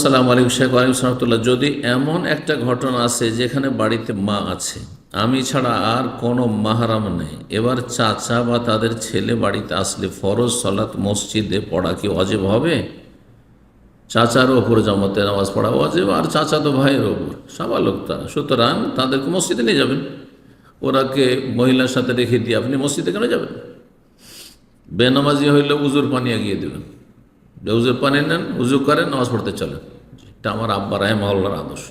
আসসালামু আলাইকুম শেখ আলিম যদি এমন একটা ঘটনা আছে যেখানে বাড়িতে মা আছে, আমি ছাড়া আর কোনো মাহারাম নেই। এবার চাচা বা তাদের ছেলে বাড়িতে আসলে ফরজ সলাৎ মসজিদে পড়া কি অজেব হবে? চাচার ওপর জামাতে নামাজ পড়া অজেব আর চাচা তো ভাইয়ের ওপর সাবালক তারা। সুতরাং তাদেরকে মসজিদে নিয়ে যাবেন। ওরাকে মহিলার সাথে রেখে দিয়ে আপনি মসজিদে কেন যাবেন? বেনামাজি হইলে উজুর পানি এগিয়ে দেবেন। উজুর পানি নেন উজু করেন, নামাজ পড়তে চলেন। এটা আমার আব্বা রায় মহল্লার আদর্শ।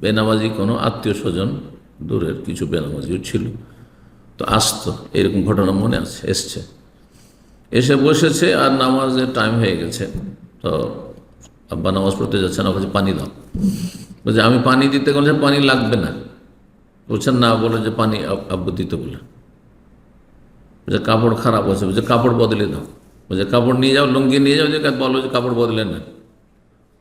বেনামাজি কোনো আত্মীয় স্বজন দূরের কিছু বেনামাজিও ছিল। তো আসতো, এরকম ঘটনা মনে আছে, এসছে। এসে বসেছে আর নামাজের টাইম হয়ে গেছে। তো আব্বা নামাজ পড়তে যাচ্ছে না কাছে পানি দাও। বলছে, আমি পানি দিতে গেলে পানি লাগবে না। বলছেন না, বলে, যে পানি আব্বু দিতে বলে বলছে, কাপড় খারাপ আছে। বলছে, কাপড় বদলে দাও। বলছে, কাপড় নিয়ে যাও, লুঙ্গি নিয়ে যাও, যে বলো যে কাপড় বদলে না।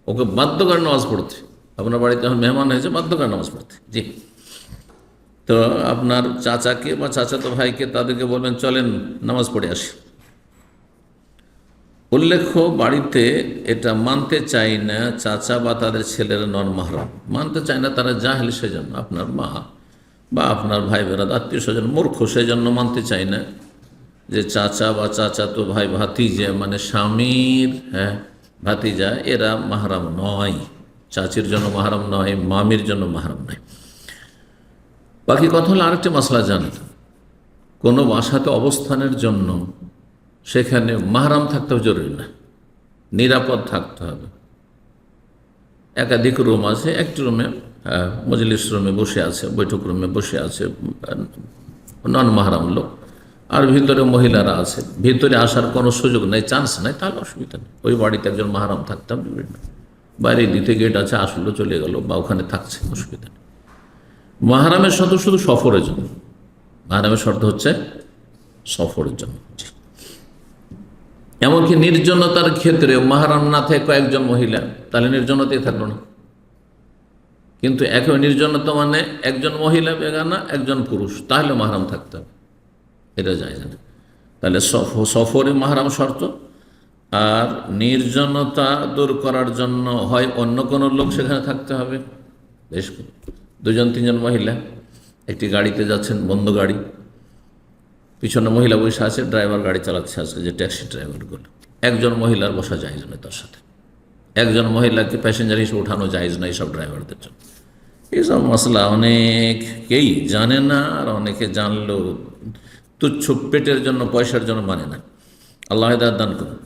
ওকে বাধ্য করে নামাজ পড়তে। আপনার বাড়িতে যখন মেহমান হয়েছে, বাধ্য করে নামাজ পড়তে। জি। তো আপনার চাচাকে বা চাচাতো ভাইকে তাদেরকে বলবেন, চলেন নামাজ পড়ে আসি। উল্লেখ্য, বাড়িতে এটা মানতে চাই না, চাচা বা তাদের ছেলেরা নন মাহরাম। মানতে চায় না, তারা যা জাহেল সেজন্য, আপনার মা বা আপনার ভাই বেরাদ আত্মীয় স্বজন মূর্খ, সেজন্য মানতে চায় না। যে চাচা বা চাচা তো ভাই ভাতিজা মানে স্বামীর হ্যাঁ ভাতিজা, এরা মাহারাম নয়। চাচির জন্য মাহারাম নয়, মামির জন্য মাহারাম নয়। বাকি কথা হলো আরেকটি মশলা জানেন। কোনো বাসাতে অবস্থানের জন্য সেখানে মাহারাম থাকতে জরুরি না। নিরাপদ থাকতে হবে। একাধিক রুম আছে, একটি রুমে মজলিস রুমে বসে আছে, বৈঠক রুমে বসে আছে নন মাহারাম লোক। আর ভিতরে মহিলারা আছে। ভিতরে আসার কোনো সুযোগ নেই চান্স নেই, তাহলে অসুবিধা নেই। ওই বাড়িতে একজন মাহারাম থাকতে হবে বাইরে দিতে গেট আছে, আসলো, চলে গেল বা ওখানে থাকছে, অসুবিধা নেই। মাহারামের শর্ত শুধু সফরের জন্য। মাহারামের শর্ত হচ্ছে সফরের জন্য। এমনকি নির্জনতার ক্ষেত্রে মাহারাম না থাকে কয়েকজন মহিলা, তাহলে নির্জনতাই থাকল না। কিন্তু একেবারে নির্জনতা মানে একজন মহিলা বেগানা, একজন পুরুষ, তাহলে মাহারাম থাকতে হবে। এটা যায় না। তাহলে সফ- সফরে মাহারাম শর্ত। আর নির্জনতা দূর করার জন্য হয় অন্য কোনো লোক সেখানে থাকতে হবে। বেশ। দুজন, তিনজন মহিলা। একটি গাড়িতে যাচ্ছেন, বন্ধ গাড়ি। পিছনে মহিলা বসে আছে, ড্রাইভার গাড়ি চালাচ্ছে আজকে যে ট্যাক্সি ড্রাইভারগুলো একজন মহিলার বসা যায় না তার সাথে। একজন মহিলাকে প্যাসেঞ্জার হিসেবে ওঠানো যায় না এইসব ড্রাইভারদের জন্য। এইসব মশলা অনেকেই জানে না আর অনেকে জানলেও তুচ্ছ পেটের জন্য পয়সার জন্য মানে না। আল্লাহ দান করুন।